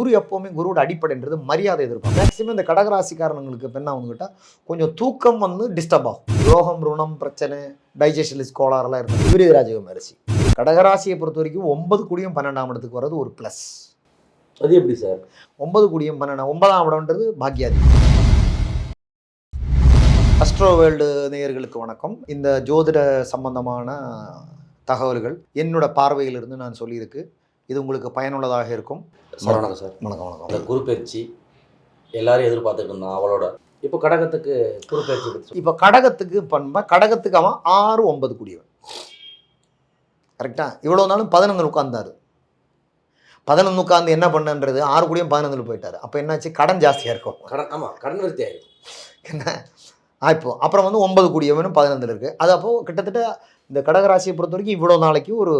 குரு எப்போவுமே குருவோட அடிப்படைன்றது மரியாதை எதிர்பார்க்கும். மேக்ஸிமம் இந்த கடகராசிக்காரங்களுக்கு இப்போ என்ன வந்துக்கிட்டா கொஞ்சம் தூக்கம் வந்து டிஸ்டர்ப் ஆகும். ரோகம் ருணம் பிரச்சனை டைஜஷனிஸ் கோளாறுலாம் இருக்கும் விபரீத ராஜகம் அரிசி கடகராசியை பொறுத்த வரைக்கும் ஒன்பது கூடியும் பன்னெண்டாம் இடத்துக்கு வர்றது ஒரு ப்ளஸ் அது எப்படி சார்? ஒன்பது கூடியும் பன்னெண்டாம் ஒன்பதாம் இடம்ன்றது பாக்யாதி. அஸ்ட்ரோ வேர்ல்டு நேயர்களுக்கு வணக்கம். இந்த ஜோதிட சம்பந்தமான தகவல்கள் என்னோட பார்வையிலிருந்து நான் சொல்லியிருக்கு. இது உங்களுக்கு பயனுள்ளதாக இருக்கும். சார் வணக்கம். சார். வணக்கம் வணக்கம். குரு பயிற்சி எல்லாரும் எதிர்பார்த்துட்டு இருந்தோம் அவளோட. இப்போ கடகத்துக்கு குரு பயிற்சி. இப்போ கடகத்துக்கு பண்பா கடகத்துக்கு அவன் ஆறு ஒன்பது கூடியவன். கரெக்டா இவ்வளோ நாளும் பதினொன்று உட்கார்ந்தாரு. பதினொன்று உட்காந்து என்ன பண்ணுன்றது ஆறு கூடியும் பதினொன்றில் போயிட்டாரு. அப்போ என்னாச்சு? கடன் ஜாஸ்தியாக இருக்கும். கடன் ஆமா கடன் விருத்தி ஆயிருக்கு என்ன? இப்போ அப்புறம் வந்து ஒன்பது கூடியவனும் பதினொன்றில் இருக்குது அது அப்போது கிட்டத்தட்ட இந்த கடகராசியை பொறுத்த வரைக்கும் இவ்வளோ நாளைக்கு ஒரு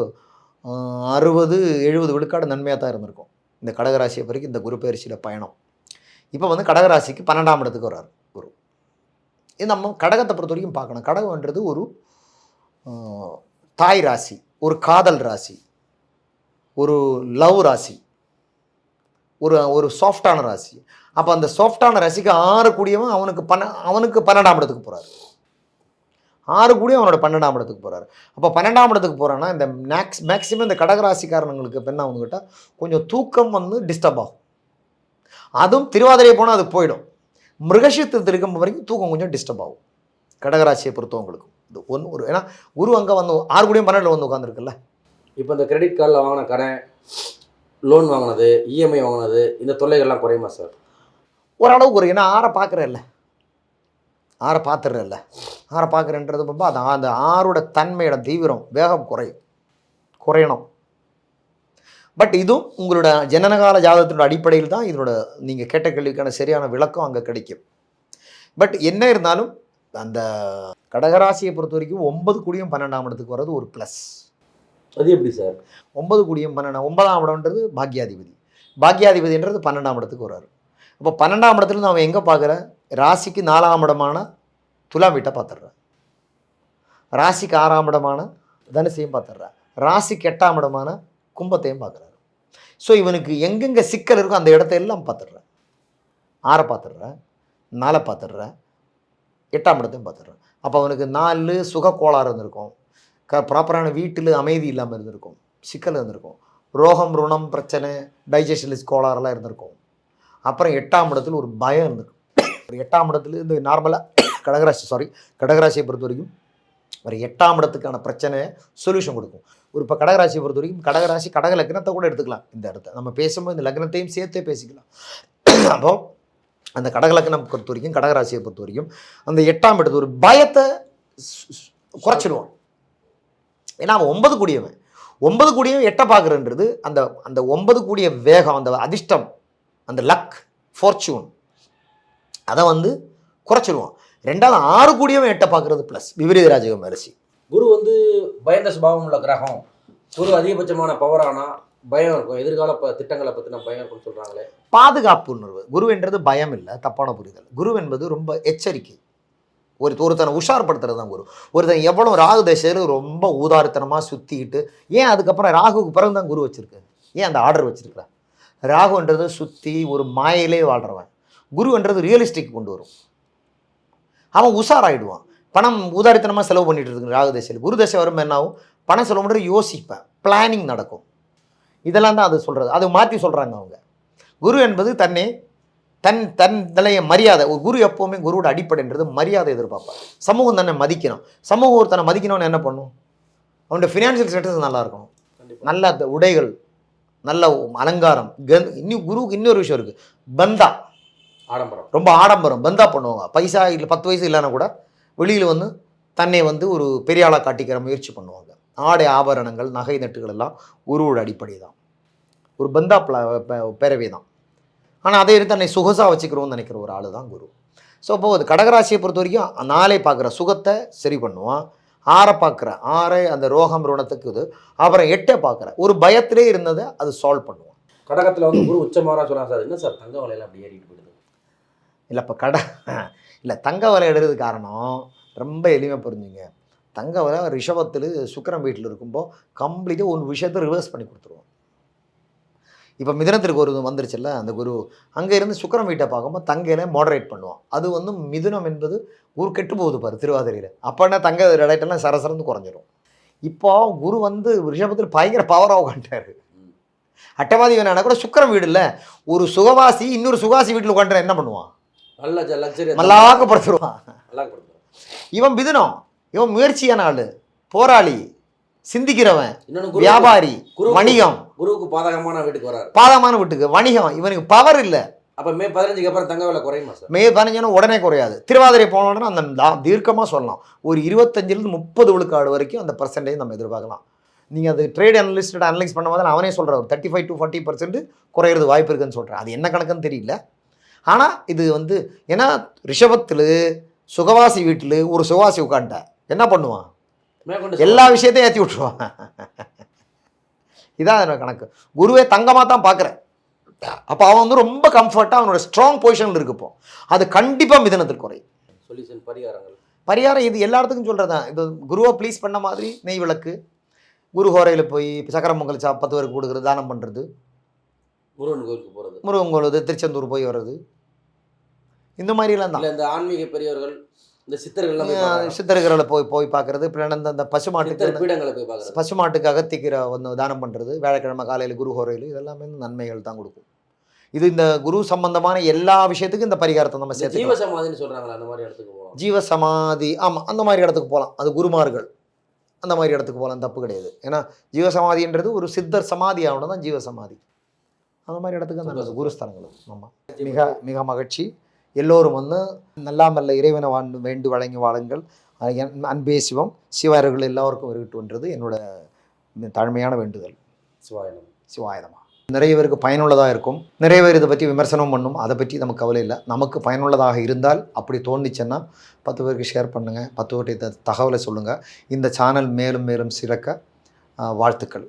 அறுபது எழுபது விழுக்காடு நன்மையாக தான் இருந்திருக்கும். இந்த கடகராசியை வரைக்கும் இந்த குரு பயிற்சியில் பயணம். இப்போ வந்து கடகராசிக்கு பன்னெண்டாம் இடத்துக்கு வர்றார் குரு. இது நம்ம கடகத்தை பொறுத்த வரைக்கும் பார்க்கணும். கடகம்ன்றது ஒரு தாய் ராசி ஒரு காதல் ராசி ஒரு லவ் ராசி ஒரு ஒரு சாஃப்டான ராசி. அப்போ அந்த சாஃப்டான ராசிக்கு ஆறு கூடியவன் அவனுக்கு பன்ன அவனுக்கு பன்னெண்டாம் இடத்துக்கு போகிறாரு ஆறு கூடியும் அவனோட பன்னெண்டாம் இடத்துக்கு போகிறாரு அப்போ பன்னெண்டாம் இடத்துக்கு போகிறான்னா இந்த மேக்ஸ் மேக்ஸிமம் இந்த கடகராசிக்காரங்களுக்கு இப்போ என்ன அவங்ககிட்ட கொஞ்சம் தூக்கம் வந்து டிஸ்டர்ப் ஆகும். அதுவும் திருவாதிரை போனால் அது போயிடும். மிருகஷித்து இருக்கும் வரைக்கும் தூக்கம் கொஞ்சம் டிஸ்டர்ப் ஆகும். கடகராசியை பொறுத்தவங்களுக்கும் இது ஒன்று ஒரு ஏன்னா குரு அங்கே வந்து ஆறு கூடியும் பன்னெண்டில் வந்து உட்காந்துருக்குல்ல இப்போ இந்த கிரெடிட் கார்டில் வாங்கின கடன் லோன் வாங்கினது இஎம்ஐ வாங்கினது இந்த தொல்லைகள்லாம் குறையுமா சார் ஓரளவுக்கு ஒரு ஏன்னா ஆறை பார்க்குறல்ல ஆறை பார்த்துறல்ல ஆறை பார்க்குறன்றது பார்ப்பா அது அந்த ஆறோட தன்மையோட தீவிரம் வேகம் குறையும் குறையணும். பட் இதுவும் உங்களோட ஜனனகால ஜாதகத்தினோட அடிப்படையில் தான் இதனோட நீங்கள் கேட்ட கேள்விக்கான சரியான விளக்கம் அங்கே கிடைக்கும். பட் என்ன இருந்தாலும் அந்த கடகராசியை பொறுத்த வரைக்கும் ஒன்பது கூடியும் பன்னெண்டாம் இடத்துக்கு வர்றது ஒரு ப்ளஸ் அது எப்படி சார்? ஒன்பது கூடியும் பன்னெண்டாம் ஒன்பதாம் இடம்ன்றது பாக்யாதிபதி. பாக்யாதிபதின்றது பன்னெண்டாம் இடத்துக்கு வர்றாரு. அப்போ பன்னெண்டாம் இடத்துல அவன் எங்கே பார்க்குற ராசிக்கு நாலாம் இடமான துலாம் வீட்டை பார்த்துடுறான். ராசிக்கு ஆறாம் இடமான தனுசையும் பார்த்துடுறான். ராசிக்கு எட்டாம் இடமான கும்பத்தையும் பார்க்குறாரு ஸோ இவனுக்கு எங்கெங்கே சிக்கல் இருக்கோ அந்த இடத்த எல்லாம் பார்த்துடுறேன். ஆறை பார்த்துடுறேன். நாலை பார்த்துடுறேன். எட்டாம் இடத்தையும் பார்த்துடுறேன். அப்போ அவனுக்கு நாலு சுக கோளாறு இருந்திருக்கும். க ப்ராப்பரான வீட்டில் அமைதி இல்லாமல் இருந்திருக்கும். சிக்கல் இருந்திருக்கும். ரோகம் ருணம் பிரச்சனை டைஜஷனிஸ் கோளாறுலாம் இருந்திருக்கும். அப்புறம் எட்டாம் இடத்துல ஒரு பயம் இருந்திருக்கும். ஒரு எட்டாம் இடத்துல இந்த நார்மலாக கடகராசி சாரி கடகராசியை பொறுத்த வரைக்கும் ஒரு எட்டாம் இடத்துக்கான பிரச்சனையை சொல்யூஷன் கொடுக்கும். ஒரு இப்போ கடகராசியை பொறுத்த வரைக்கும் கடகராசி கடக லக்னத்தை கூட எடுத்துக்கலாம். இந்த இடத்த நம்ம பேசும்போது இந்த லக்னத்தையும் சேர்த்தே பேசிக்கலாம். அப்போ அந்த கடக லக்னம் பொறுத்த வரைக்கும் கடகராசியை பொறுத்த வரைக்கும் அந்த எட்டாம் இடத்து ஒரு பயத்தை குறைச்சிடுவான். ஏன்னா அவன் ஒன்பது கூடியவன். ஒன்பது கூடியவன் எட்டை பார்க்குறன்றது அந்த அந்த ஒன்பது கூடிய வேகம் அந்த அதிர்ஷ்டம் அந்த லக் ஃபார்ச்சூன் அதை வந்து குறைச்சிடுவான் ரெண்டாவது ஆறு கூடியவன் எட்டை பார்க்குறது ப்ளஸ் விபரீத ராஜகம் அரிசி குரு வந்து பயந்த சுபாவம் உள்ள கிரகம். குரு அதிகபட்சமான பவர் ஆனால் பயம் இருக்கும். எதிர்கால ப திட்டங்களை பற்றின பயம் இருக்கும்னு சொல்கிறாங்களே பாதுகாப்பு உணர்வு. குரு என்றது பயம் இல்லை தப்பான புரிதல். குரு என்பது ரொம்ப எச்சரிக்கை. ஒரு ஒருத்தனை உஷார்படுத்துறது தான் குரு. ஒருத்தன் எவ்வளோ ராகு தசையில் ரொம்ப ஊதாரித்தனமாக சுற்றிக்கிட்டு ஏன் அதுக்கப்புறம் ராகுக்கு பிறகு தான் குரு வச்சிருக்கு ஏன் அந்த ஆர்டர் வச்சிருக்கிற ராகுன்றது சுற்றி ஒரு மாயிலே வாழ்றவன். குருன்றது ரியலிஸ்டிக் கொண்டு வரும். அவன் உஷாராயிடுவான். பணம் ஊதாரித்தனமாக செலவு பண்ணிட்டு இருக்கு ராகு தசையில். குரு தசை வரும் என்ன ஆகும்? பணம் செலவு பண்ணுறது யோசிப்பேன் பிளானிங் நடக்கும். இதெல்லாம் தான் அது சொல்கிறது அது மாற்றி சொல்கிறாங்க அவங்க. குரு என்பது தன்னை தன் தன் நிலைய மரியாதை ஒரு குரு எப்போவுமே குருவோட அடிப்படைன்றது மரியாதை எதிர்பார்ப்பார். சமூகம் தன்னை மதிக்கணும். சமூகம் ஒருத்தனை மதிக்கணும்னு என்ன பண்ணும்? அவனுடைய ஃபினான்ஷியல் ஸ்டேட்டஸ் நல்லா இருக்கணும். நல்ல உடைகள் நல்ல அலங்காரம். இன்னும் குருவுக்கு இன்னொரு விஷயம் இருக்குது பந்தா. ஆடம்பரம். ரொம்ப ஆடம்பரம். பந்தா பண்ணுவாங்க. பைசா இல்லை பத்து வயசு இல்லைன்னா கூட வெளியில் வந்து தன்னை வந்து ஒரு பெரிய ஆளாக காட்டிக்கிற முயற்சி பண்ணுவாங்க. ஆடை ஆபரணங்கள் நகை நட்டுகள் எல்லாம் குருவோட அடிப்படை தான் ஒரு பந்தா பேரவை தான் ஆனால் அதே தன்னை சொகுசாக வச்சுக்கிறோம்னு நினைக்கிற ஒரு ஆள் தான் குரு. ஸோ அப்போ அது கடகராசியை பொறுத்த வரைக்கும் நாளை பார்க்குற சுகத்தை சரி பண்ணுவான். ஆறை பார்க்குற ஆறை அந்த ரோகம் ருணத்துக்கு இது. அப்புறம் எட்டை பார்க்குற ஒரு பயத்திலே இருந்ததை அது சால்வ் பண்ணுவான். கடகத்தில் வந்து குரு உச்சமாரா சொல்கிறாங்க சார் என்ன சார் தங்க விலையில அப்படி ஏறிட்டு போயிடுது? இல்லை இப்போ கடை இல்லை தங்க விலை எடுக்கிறது காரணம் ரொம்ப எளிமையாக புரிஞ்சுங்க. தங்க விலை ரிஷபத்தில் சுக்கிரன் வீட்டில் இருக்கும்போது கம்ப்ளீட்டாக ஒரு விஷயத்தை ரிவர்ஸ் பண்ணி கொடுத்துருவோம். இப்போ மிதுனத்திற்கு ஒரு வந்துருச்சுல்ல அந்த குரு அங்கே இருந்து சுக்கிரன் வீட்டை பார்க்கும்போது தங்கையில மாடரேட் பண்ணுவோம் அது வந்து மிதுனம் என்பது குரு கெட்டு போகுது பாரு திருவாதிரையில். அப்போனா தங்க ரைட்டெல்லாம் சரசரந்து குறைஞ்சிரும். இப்போ குரு வந்து ரிஷபத்தில் பயங்கர பவராக உட்காந்துட்டாரு ம். அட்டவாதி வேணா கூட சுக்கிரன் வீடு இல்லை ஒரு சுகவாசி இன்னொரு சுகாசி வீட்டில் உட்காந்துட்டா என்ன பண்ணுவான்? நல்ல லக்ஸரி மல்லாக்கப்படுத்துருவான் இவன் மிதுனம். இவன் முயற்சியான ஆளு. போராளி. சிந்திக்கிறவன். வியாபாரி. வணிகம். குருவுக்கு பாதகமான வீட்டுக்கு வராரு. பாதமான வீட்டுக்கு. வணிகம். இவனுக்கு பவர் இல்லை. அப்ப மே பதினஞ்சுக்கு அப்புறம் தங்க விலை குறையுமா சார் மே பதினஞ்சுனா உடனே குறையாது. திருவாதிரை போனோன்னா அந்த தா- தீர்க்கமா சொல்லலாம். ஒரு இருபத்தஞ்சிலிருந்து முப்பது விழுக்காடு வரைக்கும் அந்த பர்சன்டேஜ் நம்ம எதிர்பார்க்கலாம். நீங்கள் அது ட்ரேட் அனலிஸ்ட் அனலைஸ் பண்ண போது அவனே சொல்கிறார் ஒரு thirty five to forty percent குறையிறது வாய்ப்பு இருக்குன்னு சொல்கிறேன் அது என்ன கணக்குன்னு தெரியல. ஆனால் இது வந்து ஏன்னா ரிஷபத்தில் சுகவாசி வீட்டில் ஒரு சுகவாசி உட்காந்துட்டா என்ன பண்ணுவான்? எல்லா விஷயத்தையும் ஏற்றி விட்ருவான் இதான் அதோட கணக்கு. குருவே தங்கமாக தான் பார்க்குறேன் அப்போ அவன் வந்து ரொம்ப கம்ஃபர்ட்டாக அவனோட ஸ்ட்ராங் பொசிஷனில் இருக்குப்போ அது கண்டிப்பாக மிதனத்தில் குறையும் சொல்யூஷன் பரிகாரங்கள். பரிகாரம் இது எல்லா இடத்துக்கும் சொல்கிறது தான் இது குருவை ப்ளீஸ் பண்ண மாதிரி நெய் விளக்கு குரு ஹோரையில் போய் சக்கர பொங்கல் சா பத்து பேருக்கு கொடுக்குறது தானம் பண்ணுறது முருகன் கோயிலுக்கு போறது. முருகன் கோவில் திருச்செந்தூர் போய் வர்றது. இந்த மாதிரிலாம் தான். இந்த ஆன்மீக பெரியவர்கள் இந்த சித்தர்கள். சித்தர்களை போய் போய் பார்க்குறது இந்த இந்த பசுமாட்டுக்கு பீடங்களை போய் பாக்குறது பசுமாட்டுக்கு அகத்திக்கிற வந்து தானம் பண்ணுறது வியாழக்கிழமை காலையில் குரு ஹோரையில் இதெல்லாமே வந்து நன்மைகள் தான் கொடுக்கும். இது இந்த குரு சம்பந்தமான எல்லா விஷயத்துக்கும் இந்த பரிகாரத்தை நம்ம சேர்த்து ஜீவ சமாதின்னு சொல்றாங்களா அந்த மாதிரி இடத்துக்கு போகலாம். ஜீவ சமாதி ஆமாம் அந்த மாதிரி இடத்துக்கு போகலாம். அது குருமார்கள். அந்த மாதிரி இடத்துக்கு போகலாம் தப்பு கிடையாது. ஏன்னா ஜீவ சமாதின்றது ஒரு சித்தர் சமாதி ஆகணும் தான் ஜீவ சமாதி அந்த மாதிரி இடத்துக்கு நல்லது. குருஸ்தலங்களும். ஆமாம் மிக மிக மகிழ்ச்சி. எல்லோரும் வந்து நல்லாமல்ல இறைவனை வாழ்ந்து வேண்டு வழங்கி வாழுங்கள். அன்பே சிவம். சிவர்கள் எல்லோருக்கும் இருக்கட்டும்ன்றது என்னோட தாழ்மையான வேண்டுதல். சிவாயனம் சிவாயுதமா நிறைய பேருக்கு பயனுள்ளதாக இருக்கும். நிறைய பேர் இதை பற்றி விமர்சனம் பண்ணும். அதை பற்றி நமக்கு கவலை இல்லை. நமக்கு பயனுள்ளதாக இருந்தால் அப்படி தோணுச்சுன்னா பத்து பேருக்கு ஷேர் பண்ணுங்கள் பத்து பேர்கிட்ட தகவலை சொல்லுங்கள் இந்த சேனல் மேலும் மேலும் சிறக்க வாழ்த்துக்கள்.